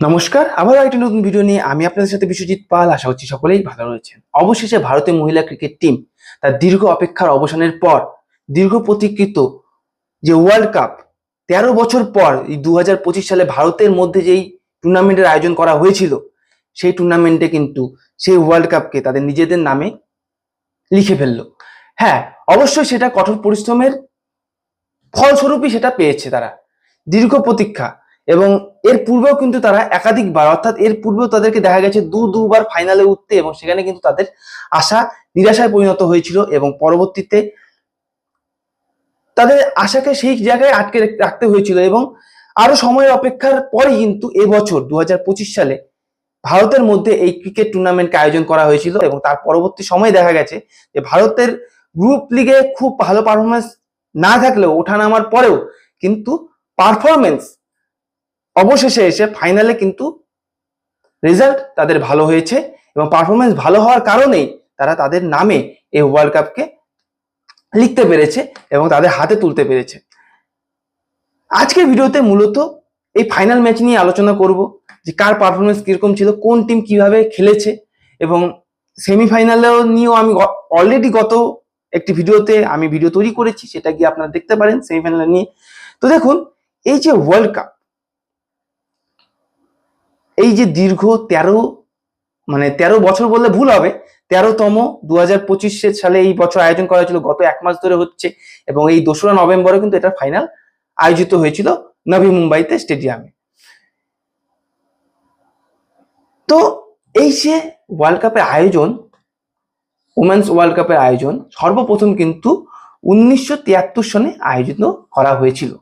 নমস্কার আবার একটি নতুন ভিডিও নিয়ে আমি আপনাদের সাথে বিশ্বজিৎ পাল, আশা করছি সকলেই ভালো রয়েছেন। অবশেষে ভারতীয় মহিলা ক্রিকেট টিম তার দীর্ঘ অপেক্ষার অবসানের পর দীর্ঘ প্রতীক্ষিত যে ওয়ার্ল্ড কাপ তেরো বছর পর এই দু হাজার পঁচিশ সালে ভারতের মধ্যে যেই টুর্নামেন্টের আয়োজন করা হয়েছিল, সেই টুর্নামেন্টে কিন্তু সেই ওয়ার্ল্ড কাপকে তাদের নিজেদের নামে লিখে ফেলল। হ্যাঁ অবশ্যই সেটা কঠোর পরিশ্রমের ফলস্বরূপই সেটা পেয়েছে তারা। দীর্ঘ প্রতীক্ষা এবং এর পূর্বেও কিন্তু তারা একাধিকবার, অর্থাৎ এর পূর্বেও তাদেরকে দেখা গেছে দু, দুবার ফাইনালে উঠতে এবং সেখানে কিন্তু তাদের আশা, নিরাশায় পরিণত হয়েছিল এবং পরবর্তীতে তাদের আশাকে সেই জায়গায় আটকে রাখ- রাখতে হয়েছিল এবং আরও সময়ের অপেক্ষার পরে কিন্তু এবছর দু হাজার পঁচিশ সালে ভারতের মধ্যে এই ক্রিকেট টুর্নামেন্টকে আয়োজন করা হয়েছিল এবং তার পরবর্তী সময়ে দেখা গেছে যে ভারতের গ্রুপ লিগে খুব ভালো পারফরমেন্স না থাকলেও ওঠানামার পরেও কিন্তু পারফরমেন্স অবশেষে এসে ফাইনালে কিন্তু রেজাল্ট তাদের ভালো হয়েছে এবং পারফরমেন্স ভালো হওয়ার কারণেই তারা তাদের নামে এই ওয়ার্ল্ড কাপকে লিখতে পেরেছে এবং তাদের হাতে তুলতে পেরেছে। আজকের ভিডিওতে মূলত এই ফাইনাল ম্যাচ নিয়ে আলোচনা করব যে কার পারফরমেন্স কীরকম ছিল, কোন টিম কীভাবে খেলেছে এবং সেমিফাইনালেও নিয়েও আমি অলরেডি গত একটি ভিডিওতে আমি ভিডিও তৈরি করেছি, সেটা গিয়ে আপনারা দেখতে পারেন সেমিফাইনাল নিয়ে। তো দেখুন, এই যে ওয়ার্ল্ড কাপ এই যে দীর্ঘ তেরো মানে তেরো বছর বললে ভুল হবে, তেরোতম দু হাজার পঁচিশের সালে এই বছর আয়োজন করা হয়েছিল, গত এক মাস ধরে হচ্ছে এবং এই দোসরা নভেম্বরে কিন্তু এটা ফাইনাল আয়োজিত হয়েছিল নভি মুম্বাইতে স্টেডিয়ামে। তো এই যে ওয়ার্ল্ড কাপের আয়োজন ওমেন্স ওয়ার্ল্ড কাপের আয়োজন সর্বপ্রথম কিন্তু উনিশশো তিয়াত্তর সনে আয়োজিত করা হয়েছিল।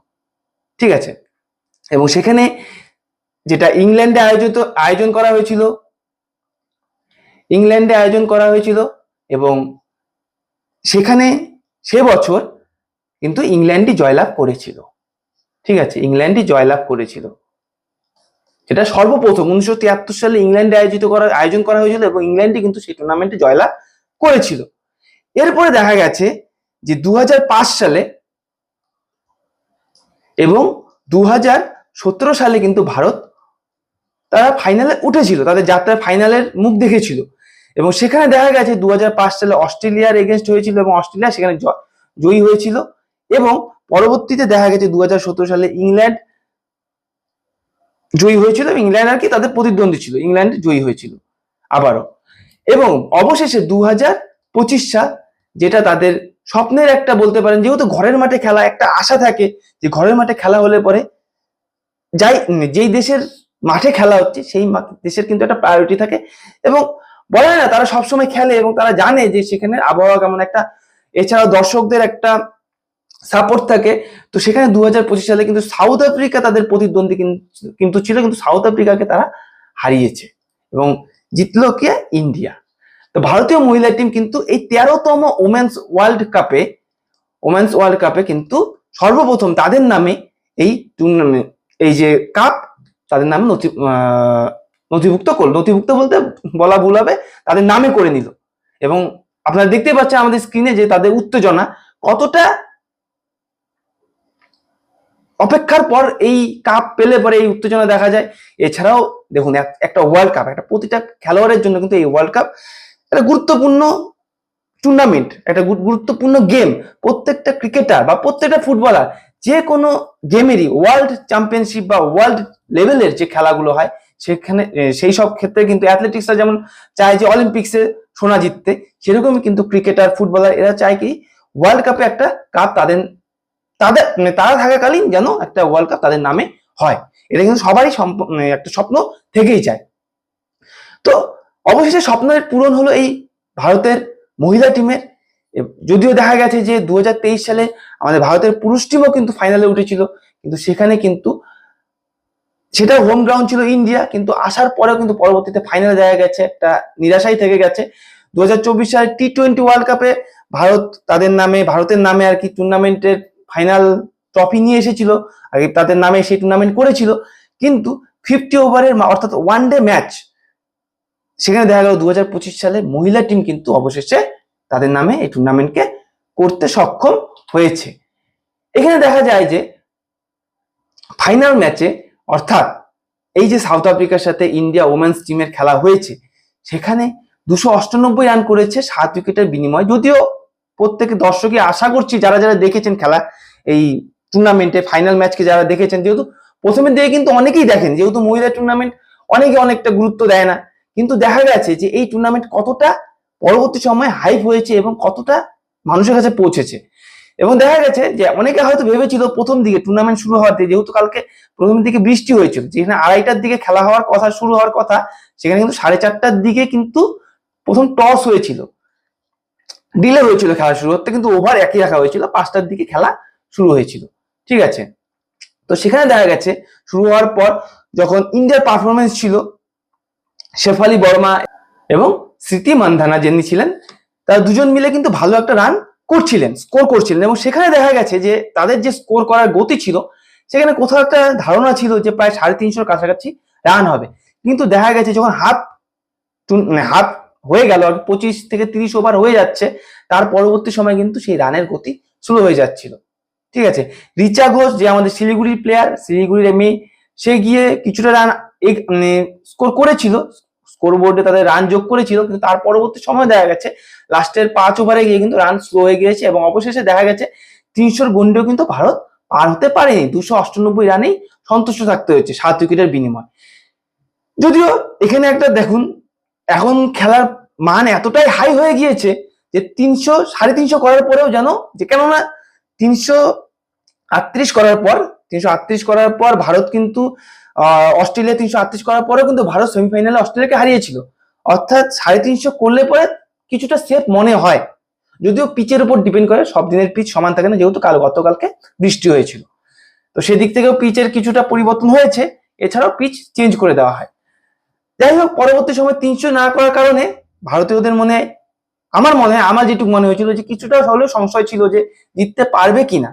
ঠিক আছে? এবং সেখানে যেটা ইংল্যান্ডে আয়োজিত, আয়োজন করা হয়েছিল। ইংল্যান্ডে আয়োজন করা হয়েছিল এবং সেখানে সে বছর কিন্তু ইংল্যান্ডই জয়লাভ করেছিল। ঠিক আছে, ইংল্যান্ডই জয়লাভ করেছিল। এটা সর্বপ্রথম, উনিশশো তিয়াত্তর সালে ইংল্যান্ডে আয়োজিত করা, আয়োজন করা হয়েছিল এবং ইংল্যান্ডই কিন্তু সেই টুর্নামেন্টে জয়লাভ করেছিল। এরপরে দেখা গেছে যে দু হাজার পাঁচ সালে এবং দু সালে কিন্তু ভারত তারা ফাইনালে উঠেছিল, তাদের যাত্রায় ফাইনালের মুখ দেখেছিল। এবং সেখানে দেখা গেছে দু হাজার পাঁচ সালে অস্ট্রেলিয়ার এগেনস্ট হয়েছিল এবং অস্ট্রেলিয়া সেখানে জয়ী হয়েছিল। এবং পরবর্তীতে দেখা গেছে দু হাজার সতেরো সালে ইংল্যান্ড জয়ী হয়েছিল এবং ইংল্যান্ড আর কি তাদের প্রতিদ্বন্দ্বী ছিল, ইংল্যান্ড জয়ী হয়েছিল আবারও। এবং অবশেষে দু হাজার পঁচিশ সাল যেটা তাদের স্বপ্নের একটা বলতে পারেন, যেহেতু ঘরের মাঠে খেলা একটা আশা থাকে যে ঘরের মাঠে খেলা হলে পরে যাই যেই দেশের মাঠে খেলা হচ্ছে, সেই দেশের কিন্তু একটা প্রায়োরিটি থাকে। এবং বলা না, তারা সবসময় খেলে এবং তারা জানে যে সেখানে আবহাওয়া কেমন একটা। এছাড়াও দর্শকদের একটা সাপোর্ট থাকে। তো সেখানে দু হাজার পঁচিশ সালে কিন্তু সাউথ আফ্রিকা তাদের প্রতিদ্বন্দ্বী কিন- কিন্তু ছিল, কিন্তু সাউথ আফ্রিকাকে তারা হারিয়েছে এবং জিতলো কে? ইন্ডিয়া তো ভারতীয় মহিলা টিম কিন্তু এই তেরোতম ওমেন্স ওয়ার্ল্ড কাপে ওমেন্স ওয়ার্ল্ড কাপে কিন্তু সর্বপ্রথম তাদের নামে এই টুর্নামেন্ট এই যে কাপ তাদের নামে নথি নথিভুক্ত করল। নথিভুক্ত বলতে বলা ভুল হবে, তাদের নামে করে নিল। এবং আপনারা দেখতে পাচ্ছেন আমাদের স্ক্রিনে যে তাদের উত্তেজনা কতটা অপেক্ষার পর এই কাপ পেলে পরে এই উত্তেজনা দেখা যায়। এছাড়াও দেখুন, এক- একটা ওয়ার্ল্ড কাপ একটা প্রতিটা খেলোয়াড়ের জন্য কিন্তু এই ওয়ার্ল্ড কাপ একটা গুরুত্বপূর্ণ টুর্নামেন্ট একটা গুরুত্বপূর্ণ গেম প্রত্যেকটা ক্রিকেটার বা প্রত্যেকটা ফুটবলার যে কোনো গেমেরই ওয়ার্ল্ড চ্যাম্পিয়নশিপ বা ওয়ার্ল্ড লেভেলের যে খেলাগুলো হয়, সেখানে সেই সব ক্ষেত্রে কিন্তু অ্যাথলেটিক্সরা যেমন চায় যে অলিম্পিক্সে সোনা জিততে, সেরকমই কিন্তু ক্রিকেটার ফুটবলার এরা চায় কি ওয়ার্ল্ড কাপে একটা কাপ তাদের তাদের মানে তারা থাকাকালীন যেন একটা ওয়ার্ল্ড কাপ তাদের নামে হয়। এটা কিন্তু সবারই মানে একটা স্বপ্ন থেকেই যায়। তো অবশেষে স্বপ্নের পূরণ হলো এই ভারতের মহিলা টিমের যদিও দেখা গেছে যে দু হাজার তেইশ সালে আমাদের ভারতের পুরুষ টিমও কিন্তু ফাইনালে উঠেছিল, কিন্তু সেখানে কিন্তু সেটা হোম গ্রাউন্ড ছিল ইন্ডিয়া কিন্তু আসার পরেও কিন্তু পরবর্তীতে ফাইনালে দেখা গেছে, একটা নিরাশাই থেকে গেছে। দু সালে টি টোয়েন্টি ওয়ার্ল্ড কাপে ভারত তাদের নামে, ভারতের নামে আর কি টুর্নামেন্টের ফাইনাল ট্রফি নিয়ে এসেছিল, আর তাদের নামে সেই টুর্নামেন্ট করেছিল, কিন্তু ফিফটি ওভারের অর্থাৎ ওয়ান ডে ম্যাচ সেখানে দেখা গেল দু হাজার পঁচিশ সালে মহিলা টিম কিন্তু অবশেষে তাদের নামে এই টুর্নামেন্টকে করতে সক্ষম হয়েছে। এখানে দেখা যায় যে ফাইনাল ম্যাচে অর্থাৎ এই যে সাউথ আফ্রিকার সাথে ইন্ডিয়া ওমেন্স টিমের খেলা হয়েছে, সেখানে দুশো অষ্টানব্বই রান করেছে সাত উইকেটের বিনিময়। যদিও প্রত্যেক দর্শকই আশা করছি, যারা যারা দেখেছেন খেলা, এই টুর্নামেন্টে ফাইনাল ম্যাচকে যারা দেখেছেন, যেহেতু প্রথমের দিকে কিন্তু অনেকেই দেখেন, যেহেতু মহিলা টুর্নামেন্ট অনেকে অনেকটা গুরুত্ব দেয় না। কিন্তু দেখা গেছে যে এই টুর্নামেন্ট কতটা পরবর্তী সময়ে হাইপ হয়েছে এবং কতটা মানুষের কাছে পৌঁছেছে। এবং দেখা গেছে যে অনেকে হয়তো ভেবেছিল প্রথম দিকে টুর্নামেন্ট শুরু হওয়াতে, যেহেতু কালকে প্রথম দিকে বৃষ্টি হয়েছিল, যেখানে আড়াইটার দিকে খেলা হওয়ার কথা, শুরু হওয়ার কথা, সেখানে কিন্তু সাড়ে চারটার দিকে কিন্তু প্রথম টস হয়েছিল। ডিলে হয়েছিল খেলা শুরু হতে, কিন্তু ওভার একই রাখা হয়েছিল, পাঁচটার দিকে খেলা শুরু হয়েছিল। ঠিক আছে? তো সেখানে দেখা গেছে, শুরু হওয়ার পর যখন ইন্ডিয়ার পারফরমেন্স ছিল, শেফালি বর্মা এবং স্মৃতি মান্ধানা যিনি ছিলেন, তারা দুজন মিলে কিন্তু ভালো একটা রান করছিলেন স্কোর করছিলেন এবং সেখানে দেখা গেছে যে তাদের যে স্কোর করার গতি ছিল, সেখানে কোথাও একটা ধারণা ছিল যে প্রায় সাড়ে তিনশোর কাছাকাছি রান হবে। কিন্তু দেখা গেছে যখন হাফ হাফ হয়ে গেল, আর পঁচিশ থেকে তিরিশ ওভার হয়ে যাচ্ছে, তার পরবর্তী সময় কিন্তু সেই রানের গতি শুরু হয়ে যাচ্ছিল। ঠিক আছে? রিচা ঘোষ যে আমাদের শিলিগুড়ির প্লেয়ার শিলিগুড়ির এমনি সে গিয়ে কিছুটা রান মানে স্কোর করেছিল স্কোর বোর্ডে তাদের রান যোগ করেছিল, কিন্তু তার পরবর্তী সময় দেখা গেছে লাস্টের পাঁচ ওভারে গিয়ে কিন্তু রান স্লো হয়ে গিয়েছে এবং অবশেষে দেখা গেছে তিনশোর গন্ডেও কিন্তু ভারত পার হতে পারেনি, দুশো অষ্টানব্বই রানেই সন্তুষ্ট থাকতে হয়েছে সাত উইকেটের বিনিময়। যদিও এখানে একটা দেখুন, এখন খেলার মান এতটাই হাই হয়ে গিয়েছে যে তিনশো, সাড়ে তিনশো করার পরেও যেন, যে কেননা তিনশো আটত্রিশ করার পর, তিনশো আটত্রিশ করার পর ভারত কিন্তু অস্ট্রেলিয়া তিনশো আটত্রিশ করার পরেও কিন্তু ভারত সেমিফাইনালে অস্ট্রেলিয়াকে হারিয়েছিল। অর্থাৎ সাড়ে তিনশো করলে পরে কিছুটা সেফ মনে হয়। যদিও পিচের উপর ডিপেন্ড করে, সব দিনের পিচ সমান থাকে না, যেহেতু কাল, গতকালকে বৃষ্টি হয়েছিল। তো সেদিক থেকেও পিচের কিছুটা পরিবর্তন হয়েছে। এছাড়াও পিচ চেঞ্জ করে দেওয়া হয়। যাই হোক, পরবর্তী সময় তিনশো না করার কারণে ভারতীয়দের মনে, আমার মনে হয় আমার যেটুকু মনে হয়েছিল যে কিছুটা হলেও সংশয় ছিল যে জিততে পারবে কিনা।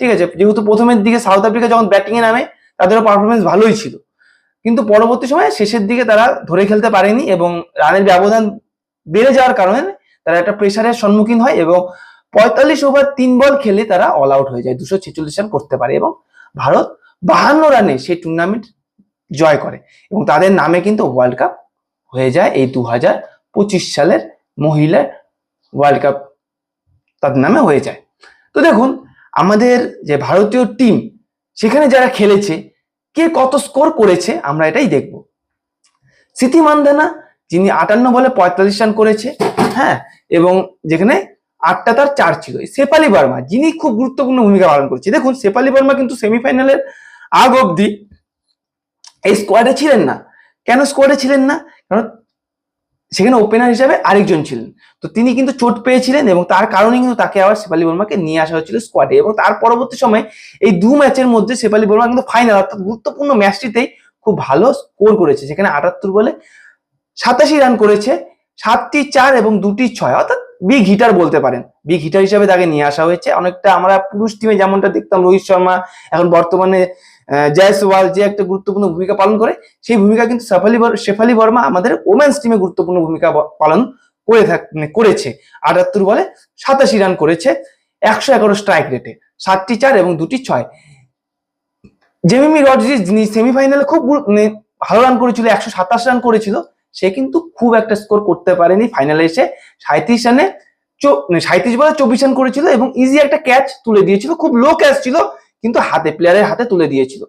ঠিক আছে, যেহেতু প্রথমের দিকে সাউথ আফ্রিকা যখন ব্যাটিংয়ে নামে তাদেরও পারফরমেন্স ভালোই ছিল। কিন্তু পরবর্তী সময়ে শেষের দিকে তারা ধরে খেলতে পারেনি এবং রানের ব্যবধান বেড়ে যাওয়ার কারণে তারা একটা প্রেশারের সম্মুখীন হয় এবং পঁয়তাল্লিশ ওভার তিন বল খেলে তারা অল আউট হয়ে যায়, দুশো ছেচল্লিশ রান করতে পারে এবং ভারত বাহান্ন রানে সেই টুর্নামেন্ট জয় করে এবং তাদের নামে কিন্তু ওয়ার্ল্ড কাপ হয়ে যায় এই দু হাজার পঁচিশ সালের মহিলা ওয়ার্ল্ড কাপ তাদের নামে হয়ে যায়। তো দেখুন, আমাদের যে ভারতীয় টিম সেখানে যারা খেলেছে, কে কত স্কোর করেছে, আমরা এটাই দেখব। স্মৃতি মান্দানা যিনি আটান্ন বলে পঁয়তাল্লিশ রান করেছে হ্যাঁ এবং যেখানে আটটা তার চার ছিল। সেপালি বর্মা, যিনি খুব গুরুত্বপূর্ণ ভূমিকা পালন করছে। দেখুন সেপালি বর্মা কিন্তু সেমিফাইনালের আগ অবধি এই স্কোয়াডে ছিলেন না। কেন স্কোয়াডে ছিলেন না? কারণ সেখানে ওপেনার হিসাবে আরেকজন ছিলেন। তো তিনি কিন্তু চোট পেয়েছিলেন এবং তার কারণে কিন্তু তাকে আবার শেফালি বর্মাকে নিয়ে আসা হয়েছিল স্কোয়াডে এবং তার পরবর্তী সময় এই দু ম্যাচের মধ্যে শেফালি বর্মা কিন্তু ফাইনাল অর্থাৎ গুরুত্বপূর্ণ ম্যাচটিতেই খুব ভালো স্কোর করেছে। সেখানে আটাত্তর বলে সাতাশি রান করেছে, সাতটি চার এবং দুটি ছয়, অর্থাৎ বিগ হিটার বলতে পারেন। বিগ হিটার হিসাবে তাকে নিয়ে আসা হয়েছে। অনেকটা আমরা পুরুষ টিমে যেমনটা দেখতাম, রোহিত শর্মা এখন বর্তমানে জয়সওয়াল যে একটা গুরুত্বপূর্ণ ভূমিকা পালন করে, সেই ভূমিকা কিন্তু শেফালি শেফালি বর্মা আমাদের ওমেন্স টিমে গুরুত্বপূর্ণ ভূমিকা পালন করে থাক মানে করেছে। আটাত্তর বলে সাতাশি রান করেছে, একশো এগারো স্ট্রাইক রেটে সাতটি চার এবং দুটি ছয়। জেমিমি রডরিজ যিনি সেমিফাইনালে খুব মানে ভালো রান করেছিল, একশো সাতাশ রান করেছিল, সে কিন্তু খুব একটা স্কোর করতে পারেনি ফাইনালে এসে। সাঁত্রিশ রানে সাঁত্রিশ বলে চব্বিশ রান করেছিল এবং ইজি একটা ক্যাচ তুলে দিয়েছিল, খুব লো ক্যাচ ছিল কিন্তু হাতে প্লেয়ারের হাতে তুলে দিয়েছিল।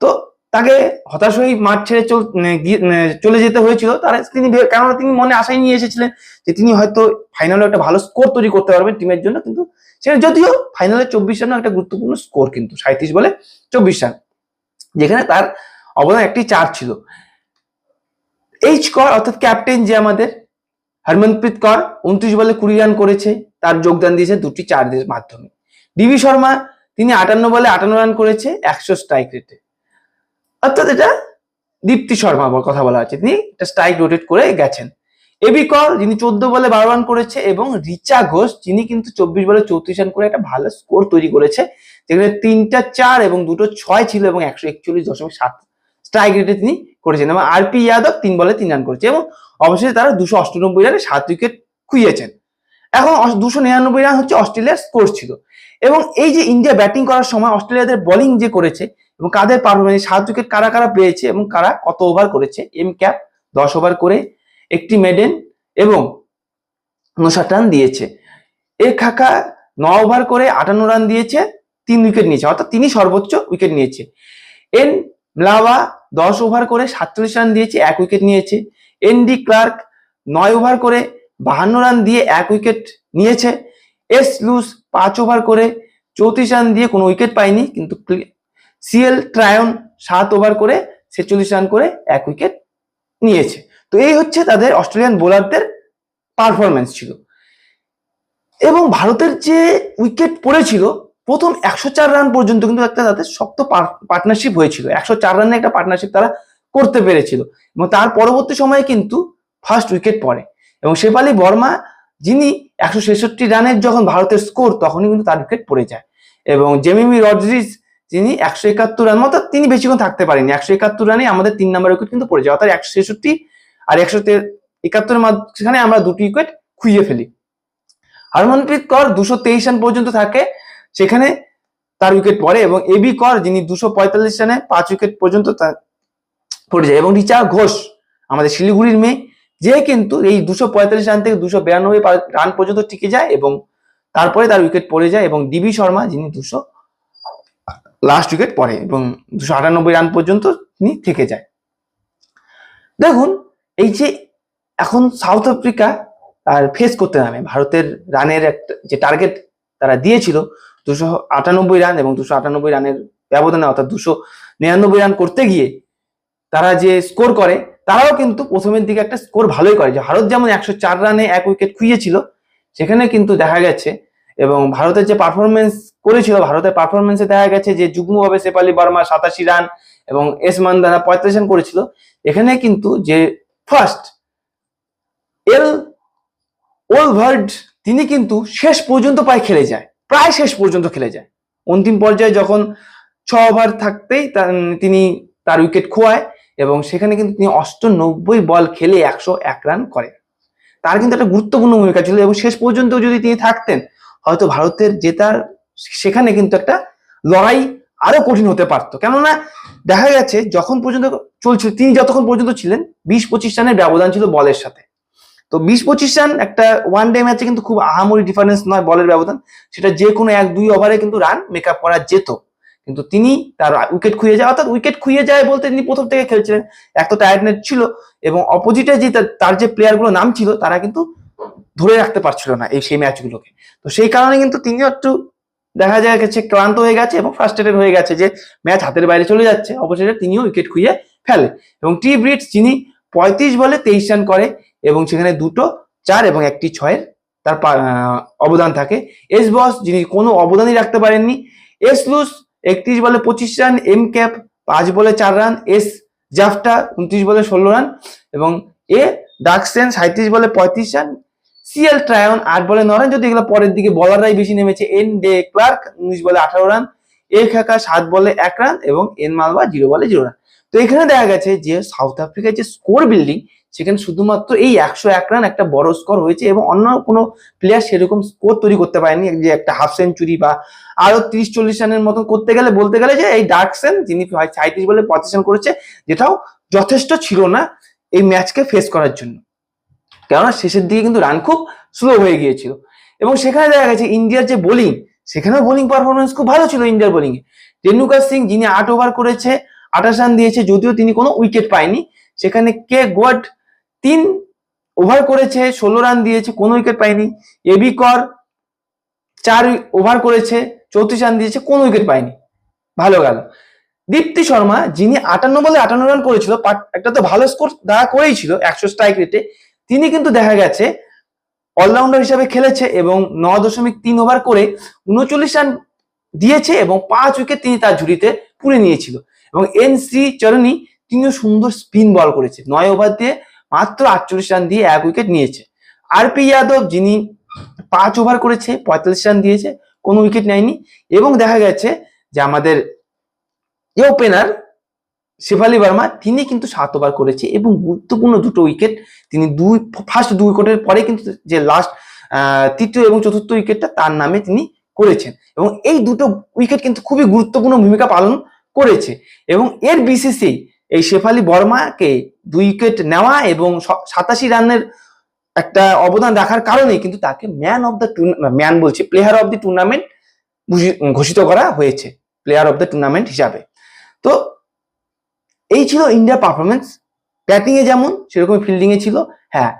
তো তাকে হতাশ হয়ে মাঠ ছেড়ে চল- যেতে হয়েছিল। তার তিনি কেননা তিনি মনে আশাই নিয়ে এসেছিলেন যে তিনি হয়তো ফাইনালে একটা ভালো স্কোর তৈরি করতে পারবেন টিমের জন্য। কিন্তু সেখানে যদিও ফাইনালে চব্বিশ রানও একটা গুরুত্বপূর্ণ স্কোর কিন্তু সাঁত্রিশ বলে চব্বিশ রান, যেখানে তার অবদান একটি চার ছিল। এইচ কর অর্থাৎ ক্যাপ্টেন যে আমাদের, হরমনপ্রীত কর, উনত্রিশ বলে কুড়ি রান করেছে, তার যোগদান দিয়েছে দুটি চারের মাধ্যমে। ডিবি শর্মা তিনি আটান্ন বলে আটান্ন রান করেছে, একশো স্ট্রাইক রেটে অর্থাৎ এটা দীপ্তি শর্মা কথা বলা হচ্ছে তিনি স্ট্রাইক রোটেট করে গেছেন। এবি কর যিনি চোদ্দ বলে বারো রান করেছে এবং রিচা ঘোষ, যিনি কিন্তু চব্বিশ বলে চৌত্রিশ রান করে একটা ভালো স্কোর তৈরি করেছে, যেখানে তিনটা চার এবং দুটো ছয় ছিল এবং একশো একচল্লিশ দশমিক সাত স্ট্রাইক রেটে তিনি করেছেন এবং আর পি যাদব তিন বলে তিন রান করেছে এবং অবশেষে তারা দুশো অষ্টানব্বই রানে সাত উইকেট খুইয়েছেন। এখন দুশো নিরানব্বই রান হচ্ছে অস্ট্রেলিয়ার স্কোর ছিল। এবং এই যে ইন্ডিয়া ব্যাটিং করার সময় অস্ট্রেলিয়াদের বোলিং যে করেছে এবং কাদের পারফরমেন্স সাত উইকেট কারা কারা পেয়েছে এবং কারা কত ওভার করেছে এম ক্যাপ দশ ওভার করে একটি মেডেন এবং উনষাট রান দিয়েছে। এ খাকা ন ওভার করে আটান্ন রান দিয়েছে, তিন উইকেট নিয়েছে, অর্থাৎ তিনি সর্বোচ্চ উইকেট নিয়েছে। এন ম্লাওয়া দশ ওভার করে সাতচল্লিশ রান দিয়েছে, এক উইকেট নিয়েছে। এন ডি ক্লার্ক নয় ওভার করে বাহান্ন রান দিয়ে এক উইকেট নিয়েছে। এস লুস পাঁচ ওভার করে চৌত্রিশ রান দিয়ে কোনো উইকেট পায়নি কিন্তু সিএল ট্রায়ন সাত ওভার করে ছেচল্লিশ রান করে এক উইকেট নিয়েছে। তো এই হচ্ছে তাদের অস্ট্রেলিয়ান বোলারদের পারফরমেন্স ছিল। এবং ভারতের যে উইকেট পড়েছিল, প্রথম একশো চার রান পর্যন্ত কিন্তু একটা তাদের শক্ত পার্টনারশিপ হয়েছিল। একশো চার রানের একটা পার্টনারশিপ তারা করতে পেরেছিল। এবং তার পরবর্তী সময়ে কিন্তু ফার্স্ট উইকেট পড়ে। এবং শেফালি বর্মা, যিনি একশো ছেষট্টি রানের যখন ভারতের স্কোর তখনই কিন্তু তার উইকেট পড়ে যায়। এবং জেমিমি রড্রিজ যিনি একশো একাত্তর রান মতো তিনি বেশিক্ষণ থাকতে পারেনি একশো একাত্তর রানে আমাদের তিন নম্বর উইকেট কিন্তু পড়ে যায়, অর্থাৎ একশো ছেষট্টি আর একশো একাত্তরের মাঝখানে আমরা দুটি উইকেট খুইয়ে ফেলি। হরমনপ্রীত কর দুশো তেইশ রান পর্যন্ত থাকে, সেখানে তার উইকেট পড়ে এবং এবি কর, যিনি দুশো পঁয়তাল্লিশ রানে পাঁচ উইকেট পর্যন্ত পড়ে যায়। এবং রিচা ঘোষ, আমাদের শিলিগুড়ির মেয়ে যে কিন্তু এই দুশো পঁয়তাল্লিশ রান থেকে দুশো বিরানব্বই রান পর্যন্ত টিকে যায় এবং তারপরে তার উইকেট পড়ে যায় এবং ডিবি শর্মা যিনি দুশো লাস্ট উইকেট পড়ে এবং দুশো আটানব্বই রান পর্যন্ত তিনি থেকে যায়। দেখুন, এই যে এখন সাউথ আফ্রিকা আর ফেস করতে নামে। ভারতের রানের একটা যে টার্গেট তারা দিয়েছিল, দুশো আটানব্বই রান এবং দুশো আটানব্বই রানের ব্যবধানে অর্থাৎ দুশো নিরানব্বই রান করতে গিয়ে তারা যে স্কোর করে তারাও কিন্তু প্রথমের দিকে একটা স্কোর ভালোই করে। যে ভারত যেমন একশো চার রানে এক উইকেট খুইয়েছিল সেখানে কিন্তু দেখা গেছে এবং ভারতের যে পারফরমেন্স করেছিল, ভারতের পারফরমেন্সে দেখা গেছে যে যুগ্মভাবে শেফালি বর্মা সাতাশি রান এবং এস মান্দানা পঁয়তাল্লিশ রান করেছিল। এখানে কিন্তু যে ফার্স্ট এল ওলভার্ড, তিনি কিন্তু শেষ পর্যন্ত প্রায় খেলে যায়, প্রায় শেষ পর্যন্ত খেলে যায়। অন্তিম পর্যায়ে যখন ছ ওভার থাকতেই তিনি তার উইকেট খোয়ায় এবং সেখানে কিন্তু তিনি অষ্টানব্বই বল খেলে একশো এক রান করেন তার কিন্তু একটা গুরুত্বপূর্ণ ভূমিকা ছিল এবং শেষ পর্যন্ত যদি তিনি থাকতেন, হয়তো ভারতের জেতার সেখানে কিন্তু একটা লড়াই আরও কঠিন হতে পারতো। কেননা দেখা গেছে, যখন পর্যন্ত চলছিল, তিনি যতক্ষণ পর্যন্ত ছিলেন বিশ পঁচিশ রানের ব্যবধান ছিল বলের সাথে। তো বিশ পঁচিশ রান একটা ওয়ান ডে ম্যাচে কিন্তু খুব আহামরি ডিফারেন্স নয় বলের ব্যবধান। সেটা যে কোনো এক দুই ওভারে কিন্তু রান মেক আপ করা যেত। কিন্তু তিনি তার উইকেট খুঁয়ে যায়, অর্থাৎ উইকেট খুঁয়ে যায় বলতে তিনি প্রথম থেকে খেলছিলেন। এক তো টায়ার্ডনেস ছিল এবং অপোজিটে যে তার যে প্লেয়ারগুলো নাম ছিল, তারা কিন্তু ধরে রাখতে পারছিল না এই, সেই ম্যাচগুলোকে তো সেই কারণে কিন্তু তিনিও একটু দেখা যায় গেছে ক্লান্ত হয়ে গেছে এবং ফ্রাস্ট্রেটেড হয়ে গেছে যে ম্যাচ হাতের বাইরে চলে যাচ্ছে অবশেষে তিনিও উইকেট খুঁয়ে ফেলে। এবং টি ব্রিটস যিনি পঁয়ত্রিশ বলে তেইশ রান করে এবং সেখানে দুটো চার এবং একটি ছয়ের তার অবদান থাকে। এস বস যিনি কোনো অবদানই রাখতে পারেননি। এস লুস একত্রিশ বলে পঁচিশ রান এম ক্যাপ পাঁচ বলে চার রান এস জাফটা উনত্রিশ বলে ষোলো রান এবং এ ডাকসেন সাঁত্রিশ বলে পঁয়ত্রিশ রান সিএল ট্রায়ন আট বলে ন রান, যদি এগুলো পরের দিকে বলাররাই বেশি নেমেছে এন ডে ক্লার্ক উনিশ বলে আঠারো রান এ খাকা সাত বলে এক রান এবং এন মালবা জিরো বলে জিরো রান। তো এখানে দেখা গেছে যে সাউথ আফ্রিকার যে স্কোর বিল্ডিং সেখানে শুধুমাত্র এই একশো এক রান একটা বড় স্কোর হয়েছে এবং অন্য কোনো প্লেয়ার সেরকম স্কোর তৈরি করতে পারেনি, যে একটা হাফ সেঞ্চুরি বা আরও তিরিশ চল্লিশ রানের মতন করতে গেলে, বলতে গেলে যে এই ডার্কসেন যিনি সাঁত্রিশ বলে পঁচিশ রান করেছে, যেটাও যথেষ্ট ছিল না এই ম্যাচকে ফেস করার জন্য। কেননা শেষের দিকে কিন্তু রান খুব স্লো হয়ে গিয়েছিল। এবং সেখানে দেখা গেছে ইন্ডিয়ার যে বোলিং সেখানেও বোলিং পারফরমেন্স খুব ভালো ছিল ইন্ডিয়ার বোলিং এ। রেণুকা সিং যিনি আট ওভার করেছে, আঠাশ রান দিয়েছে, যদিও তিনি কোনো উইকেট পায়নি, সেখানে কে গোয়াট তিন ওভার করেছে, ষোলো রান দিয়েছে, কোনো উইকেট পায়নি। এবি কর চার ওভার করেছে, চৌত্রিশ রান দিয়েছে, কোনো উইকেট পায়নি। ভালো গেল। দীপ্তি শর্মা, যিনি আটান্ন বলে আটান্ন রান করেছিল একটা তো ভালো স্কোর দাঁড়া করেই ছিল, একশো স্ট্রাইক রেটে তিনি কিন্তু দেখা গেছে অলরাউন্ডার হিসাবে খেলেছে এবং ন দশমিক তিন ওভার করে উনচল্লিশ রান দিয়েছে এবং পাঁচ উইকেট তিনি তার ঝুড়িতে পুড়ে নিয়েছিল। এবং এন সি চরণী, তিনিও সুন্দর স্পিন বল করেছে, নয় ওভার দিয়ে মাত্র আটচল্লিশ রান দিয়ে এক উইকেট নিয়েছে। আর পি যাদব যিনি পাঁচ ওভার করেছে, পঁয়তাল্লিশ রান দিয়েছে, কোনো উইকেট নেয়নি। এবং দেখা গেছে যে আমাদের এ ওপেনার শেফালি বর্মা, তিনি কিন্তু সাত ওভার করেছে এবং গুরুত্বপূর্ণ দুটো উইকেট তিনি দুই ফার্স্ট দুই উইকেটের পরে কিন্তু যে লাস্ট তৃতীয় এবং চতুর্থ উইকেটটা তার নামে তিনি করেছেন। এবং এই দুটো উইকেট কিন্তু খুবই গুরুত্বপূর্ণ ভূমিকা পালন করেছে। এবং এর বিসিসি এই শেফালি বর্মাকে দুই উইকেট নেওয়া এবং সাতাশি রানের একটা অবদান রাখার কারণে কিন্তু তাকে ম্যান অফ দ্য ম্যান বলছি প্লেয়ার অফ দি টুর্নামেন্ট ঘোষিত করা হয়েছে প্লেয়ার অফ দ্য টুর্নামেন্ট হিসাবে। তো এই ছিল ইন্ডিয়া পারফরমেন্স ব্যাটিং এ যেমন সেরকম ফিল্ডিং এ ছিল। হ্যাঁ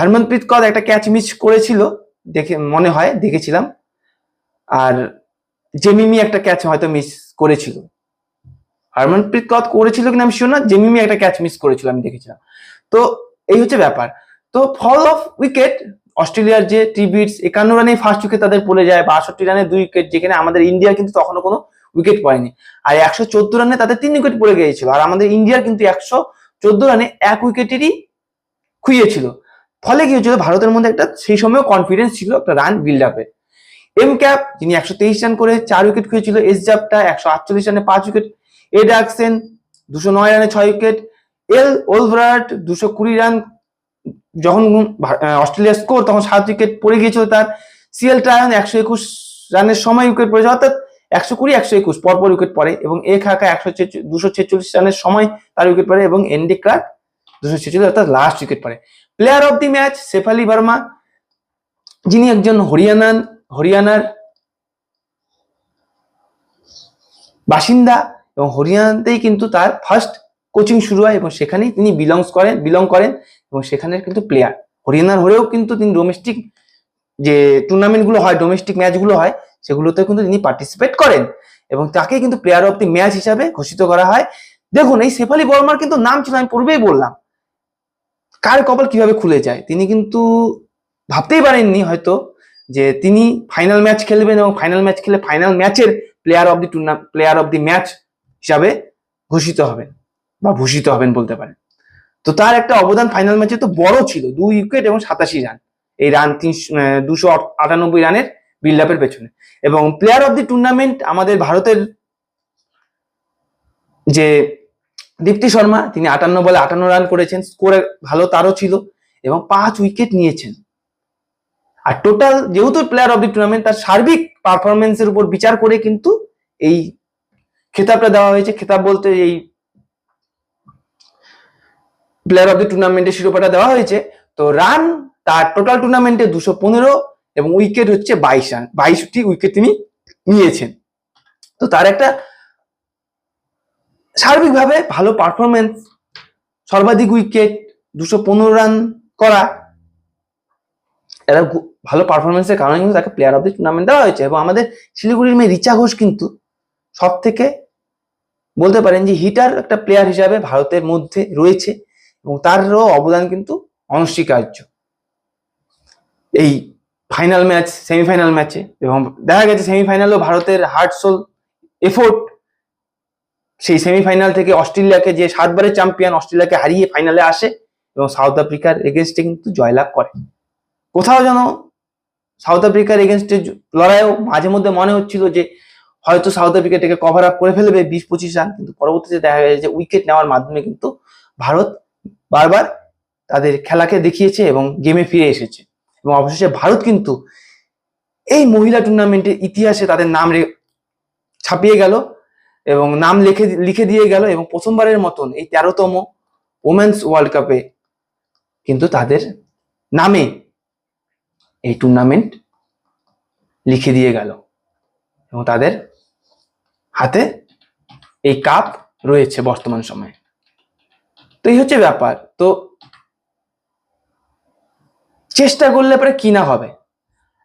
হরমনপ্রীত কর একটা ক্যাচ মিস করেছিল, দেখে মনে হয়, দেখেছিলাম। আর জেমিমি একটা ক্যাচ হয়তো মিস করেছিল। হরমনপ্রীত কর করেছিল কিনা আমি শিওর না জেমিমি একটা ক্যাচ মিস করেছিল আমি দেখেছিলাম। তো এই হচ্ছে ব্যাপার। তো ফল অফ উইকেট অস্ট্রেলিয়ার যে টিবিটস একান্ন রানে ফার্স্ট উইকেট তাদের পড়ে যায় বাষট্টি রানে দুই উইকেট যেখানে আমাদের ইন্ডিয়া কিন্তু তখনও কোনো উইকেট পড়েনি। আর একশো চোদ্দ রানে তাদের তিন উইকেট পড়ে গিয়েছিল। আর আমাদের ইন্ডিয়ার কিন্তু একশো চোদ্দ রানে এক উইকেটেরই খুইয়েছিল। ফলে কি হয়েছিল? ভারতের মধ্যে একটা সেই সময় কনফিডেন্স ছিল একটা রান বিল্ড আপে এম ক্যাপ যিনি একশো তেইশ রান করে চার উইকেট খুঁজেছিল এস জাপটা একশো আটচল্লিশ রানে পাঁচ উইকেট এ ডাকসেন দুশো নয় রানে ছয় উইকেট। এল ওলভরাট, দুশো কুড়ি রান, যখন অস্ট্রেলিয়া স্কোর, তখন সাত উইকেট পড়ে গিয়েছিল তার। সিএল ট্রায়ন একশো একুশ রানের সময় উইকেট পড়েছে, অর্থাৎ একশো কুড়ি, একশো একুশ, পরপর উইকেট পড়ে এবং এ খাকা একশো দুশো ছেচল্লিশ রানের সময় তার উইকেট পড়ে এবং এনডি ক্লার্ক দুশো ছেচল্লিশ, অর্থাৎ লাস্ট উইকেট পড়ে। Player of the match Shafali Verma, যিনি একজন হরিয়ানান হরিয়ানার বাসিন্দা। এবং হরিয়ানাতেই কিন্তু তার ফার্স্ট কোচিং শুরু হয় এবং সেখানেই তিনি বিলংস করেন বিলং করেন এবং সেখানের কিন্তু প্লেয়ার হরিয়ানার হয়েও কিন্তু তিনি ডোমেস্টিক যে টুর্নামেন্টগুলো হয় ডোমেস্টিক ম্যাচগুলো হয় সেগুলোতে কিন্তু তিনি পার্টিসিপেট করেন এবং তাকে কিন্তু প্লেয়ার অফ দি ম্যাচ হিসাবে ঘোষিত করা হয়। দেখুন, এই শেফালি বর্মার কিন্তু নাম ছিল, আমি পূর্বেই বললাম। কার কপাল কীভাবে খুলে যায়? তিনি কিন্তু ভাবতেই পারেননি হয়তো যে তিনি ফাইনাল ম্যাচ খেলবেন এবং ফাইনাল ম্যাচ খেলে ফাইনাল ম্যাচের প্লেয়ার অফ দি টুর্না প্লেয়ার অফ দি ম্যাচ হিসাবে ঘোষিত হবেন বা ভূষিত হবেন বলতে পারেন। তো তার একটা অবদান ফাইনাল ম্যাচে তো বড় ছিল, দুই উইকেট এবং সাতাশি রান এই রান তিনশো দুশো আটানব্বই রানের বিল্ড আপের পেছনে। এবং প্লেয়ার অফ দি টুর্নামেন্ট আমাদের ভারতের যে দীপ্তি শর্মা, তিনি আটান্ন বলে আটান্ন রান করেছেন স্কোরে ভালো তারও ছিল এবং পাঁচ উইকেট নিয়েছেন। আর টোটাল যেহেতু প্লেয়ার অফ দি টুর্নামেন্ট তার সার্বিক পারফরমেন্সের উপর বিচার করে কিন্তু এই খেতাবটা দেওয়া হয়েছে। খেতাব বলতে এই প্লেয়ার অফ দি টুর্নামেন্টের শিরোপাটা দেওয়া হয়েছে। তো রান তার টোটাল টুর্নামেন্টে দুশো পনেরো এবং উইকেট হচ্ছে বাইশ রান বাইশটি উইকেট তিনি নিয়েছেন। তো তার একটা সার্বিকভাবে ভালো পারফরমেন্স সর্বাধিক উইকেট দুশো পনেরো রান করা। এরা ভালো পারফরমেন্সের কারণে কিন্তু তাকে প্লেয়ার অফ দি টুর্নামেন্ট দেওয়া হয়েছে এবং আমাদের শিলিগুড়ির মেয়ে রিচা ঘোষ কিন্তু সব থেকে বলতে পারেন যে হিটার একটা প্লেয়ার হিসাবে ভারতের মধ্যে রয়েছে এবং তারও অবদান কিন্তু অনস্বীকার্য। এই ফাইনাল ম্যাচ সেমিফাইনাল ম্যাচে এবং দেখা গেছে সেমিফাইনালও ভারতের হার্ট সোল এফোর্ট সেই সেমিফাইনাল থেকে অস্ট্রেলিয়াকে যে সাতবারের চ্যাম্পিয়ন অস্ট্রেলিয়াকে হারিয়ে ফাইনালে আসে এবং সাউথ আফ্রিকার এগেনস্টে কিন্তু জয়লাভ করে। কোথাও যেন সাউথ আফ্রিকার এগেনস্টে লড়াইও মাঝে মধ্যে মনে হচ্ছিল যে হয়তো সাউথ আফ্রিকা এটাকে কভার আপ করে ফেলবে বিশ পঁচিশ রান, কিন্তু পরবর্তীতে দেখা গেছে যে উইকেট নেওয়ার মাধ্যমে কিন্তু ভারত বারবার তাদের খেলাকে দেখিয়েছে এবং গেমে ফিরে এসেছে। এবং অবশেষে ভারত কিন্তু এই মহিলা টুর্নামেন্টের ইতিহাসে তাদের নাম ছাপিয়ে গেল এবং নাম লিখে লিখে দিয়ে গেল এবং প্রথমবারের মতন এই তেরোতম ওমেন্স ওয়ার্ল্ড কাপে কিন্তু তাদের নামে এই টুর্নামেন্ট লিখে দিয়ে গেল এবং তাদের হাতে এই কাপ রয়েছে বর্তমান সময়ে। তো এই হচ্ছে ব্যাপার। তো চেষ্টা করলে পরে কি না হবে?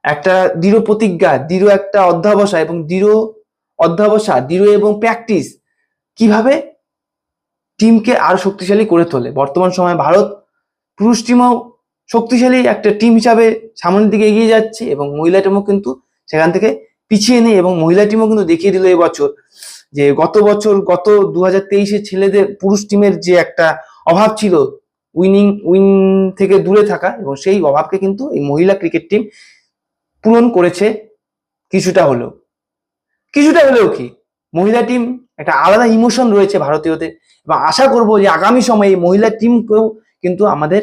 একটা দৃঢ় প্রতিজ্ঞা, দৃঢ় একটা অধ্যাবসা এবং দৃঢ় অধ্যাবসা, দৃঢ় এবং প্র্যাকটিস কীভাবে টিমকে আরও শক্তিশালী করে তোলে? বর্তমান সময়ে ভারত পুরুষ টিমও শক্তিশালী একটা টিম হিসাবে সামনের দিকে এগিয়ে যাচ্ছে এবং মহিলা টিমও কিন্তু সেখান থেকে পিছিয়ে নেই এবং মহিলা টিমও কিন্তু দেখিয়ে দিল এবছর যে গত বছর, গত দু হাজার তেইশে ছেলেদের পুরুষ টিমের যে একটা অভাব ছিল উইনিং উইন থেকে দূরে থাকা এবং সেই অভাবকে কিন্তু এই মহিলা ক্রিকেট টিম পূরণ করেছে কিছুটা হলেও। কিছুটা হলেও কি? মহিলা টিম একটা আলাদা ইমোশন রয়েছে ভারতীয়দের এবং আশা করব যে আগামী সময়ে এই মহিলা টিমকেও কিন্তু আমাদের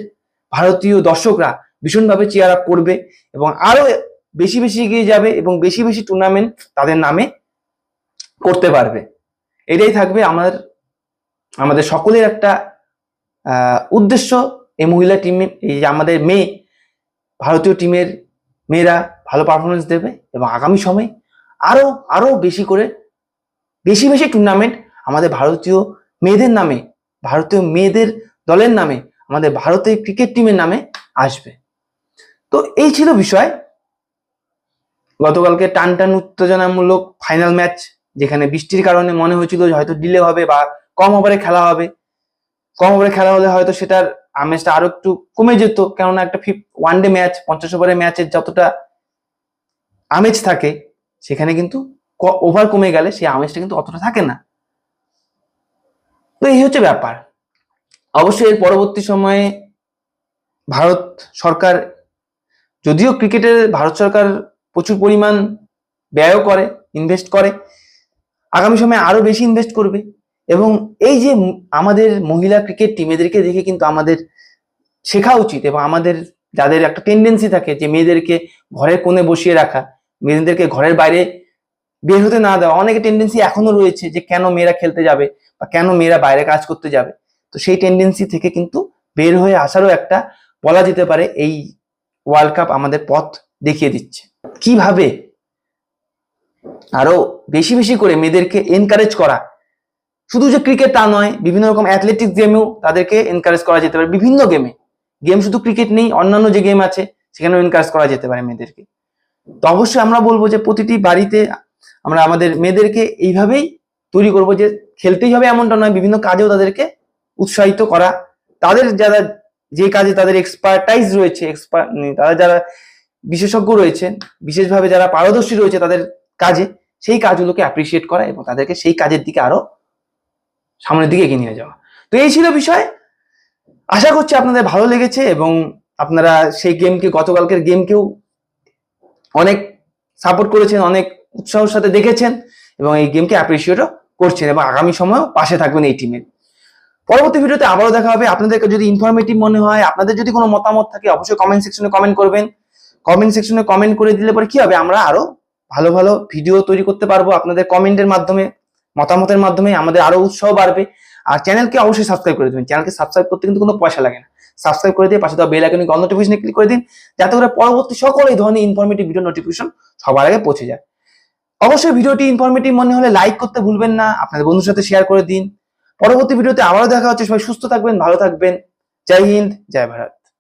ভারতীয় দর্শকরা ভীষণভাবে চেয়ার আপ করবে এবং আরও বেশি বেশি এগিয়ে যাবে এবং বেশি বেশি টুর্নামেন্ট তাদের নামে করতে পারবে। এটাই থাকবে আমাদের আমাদের সকলের একটা উদ্দেশ্য এই মহিলা টিমে এই যে আমাদের মেয়ে, ভারতীয় টিমের মেয়েরা ভালো পারফরমেন্স দেবে এবং আগামী সময়ে আরও আরও বেশি করে, বেশি বেশি টুর্নামেন্ট আমাদের ভারতীয় মেয়েদের নামে, ভারতীয় মেয়েদের দলের নামে, আমাদের ভারতের ক্রিকেট টিমের নামে আসবে। তো এই ছিল বিষয়। গতকালকে টান টান উত্তেজনামূলক ফাইনাল ম্যাচ যেখানে বৃষ্টির কারণে মনে হয়েছিল হয়তো ডিলে হবে বা কম ওভারে খেলা হবে। কম ওভারে খেলা হলে হয়তো সেটার আমেজটা আরও একটু কমে যেত, কেননা একটা ওয়ান ডে ম্যাচ পঞ্চাশ ওভারের ম্যাচের যতটা আমেজ থাকে, সেখানে কিন্তু ওভার কমে গেলে সেই আমেজটা কিন্তু অতটা থাকে না। তো এই হচ্ছে ব্যাপার। অবশ্যই এর পরবর্তী সময়ে ভারত সরকার, যদিও ক্রিকেটের ভারত সরকার প্রচুর পরিমাণ ব্যয়ও করে ইনভেস্ট করে। আগামী সময়ে আরও বেশি ইনভেস্ট করবে। এবং এই যে আমাদের মহিলা ক্রিকেট টিম এদেরকে দেখে কিন্তু আমাদের শেখা উচিত এবং আমাদের যাদের একটা টেন্ডেন্সি থাকে যে মেয়েদেরকে ঘরের কোণে বসিয়ে রাখা, মেয়েদেরকে ঘরের বাইরে বের হতে না দেওয়া, অনেকে টেন্ডেন্সি এখনও রয়েছে যে কেন মেয়েরা খেলতে যাবে বা কেন মেয়েরা বাইরে কাজ করতে যাবে। তো সেই টেন্ডেন্সি থেকে কিন্তু বের হয়ে আসারও একটা বলা যেতে পারে এই ওয়ার্ল্ড কাপ আমাদের পথ দেখিয়ে দিচ্ছে। কীভাবে? আরও বেশি বেশি করে মেয়েদেরকে এনকারেজ করা। শুধু যে ক্রিকেট তা নয়, বিভিন্ন রকম অ্যাথলেটিক্স গেমেও তাদেরকে এনকারেজ করা যেতে পারে, বিভিন্ন গেমে গেম শুধু ক্রিকেট নেই, অন্যান্য যে গেম আছে, সেখানেও এনকারেজ করা যেতে পারে মেয়েদেরকে। তো অবশ্যই আমরা বলব যে প্রতিটি বাড়িতে আমরা আমাদের মেয়েদেরকে এইভাবেই তৈরি করব যে খেলতেই হবে এমনটা নয়, বিভিন্ন কাজেও তাদেরকে উৎসাহিত করা। তাদের যারা যে কাজে তাদের এক্সপার্টাইজ রয়েছে এক্সপার্ট তারা যারা বিশেষজ্ঞ রয়েছেন বিশেষভাবে যারা পারদর্শী রয়েছে তাদের কাজে, সেই কাজগুলোকে অ্যাপ্রিসিয়েট করা এবং তাদেরকে সেই কাজের দিকে আরও সামনের দিকে এগিয়ে নিয়ে যাওয়া। তো এই ছিল বিষয়। আশা করছি আপনাদের ভালো লেগেছে এবং আপনারা সেই গেমকে গতকালকের গেমকেও অনেক সাপোর্ট করেছেন, অনেক উৎসাহের সাথে দেখেছেন এবং এই গেমকে অ্যাপ্রিসিয়েটও করছেন এবং আগামী সময়েও পাশে থাকবেন এই টিমের পরবর্তী ভিডিওতে আবারও দেখা হবে। আপনাদেরকে যদি ইনফরমেটিভ মনে হয়, আপনাদের যদি কোনো মতামত থাকে, অবশ্যই কমেন্ট সেকশনে কমেন্ট করবেন। কমেন্ট সেকশনে কমেন্ট করে দিলে পরে কি হবে? আমরা আরও ভালো ভালো ভিডিও তৈরি করতে পারব। আপনাদের কমেন্টের মাধ্যমে, মতামতের মাধ্যমে আমাদের আরও উৎসাহ বাড়বে। আর চ্যানেলকে অবশ্যই সাবস্ক্রাইব করে দেবেন। চ্যানেলকে সাবস্ক্রাইব করতে কিন্তু কোনো পয়সা লাগে না। সাবস্ক্রাইব করে দিয়ে পাশে দেওয়া বেল আইকনে নোটিফিকেশনে ক্লিক করে দিন। যাতে করে পরবর্তী সকল এই ধরনের ইনফরমেটিভ ভিডিও নোটিফিকেশন সবার আগে পৌঁছে যায়। অবশ্যই ভিডিওটি ইনফরমেটিভ মনে হলে লাইক করতে ভুলবেন না। আপনাদের বন্ধুর সাথে শেয়ার করে দিন। পরবর্তী ভিডিওতে আবারও দেখা হচ্ছে। সবাই সুস্থ থাকবেন, ভালো থাকবেন। জয় হিন্দ, জয় ভারত।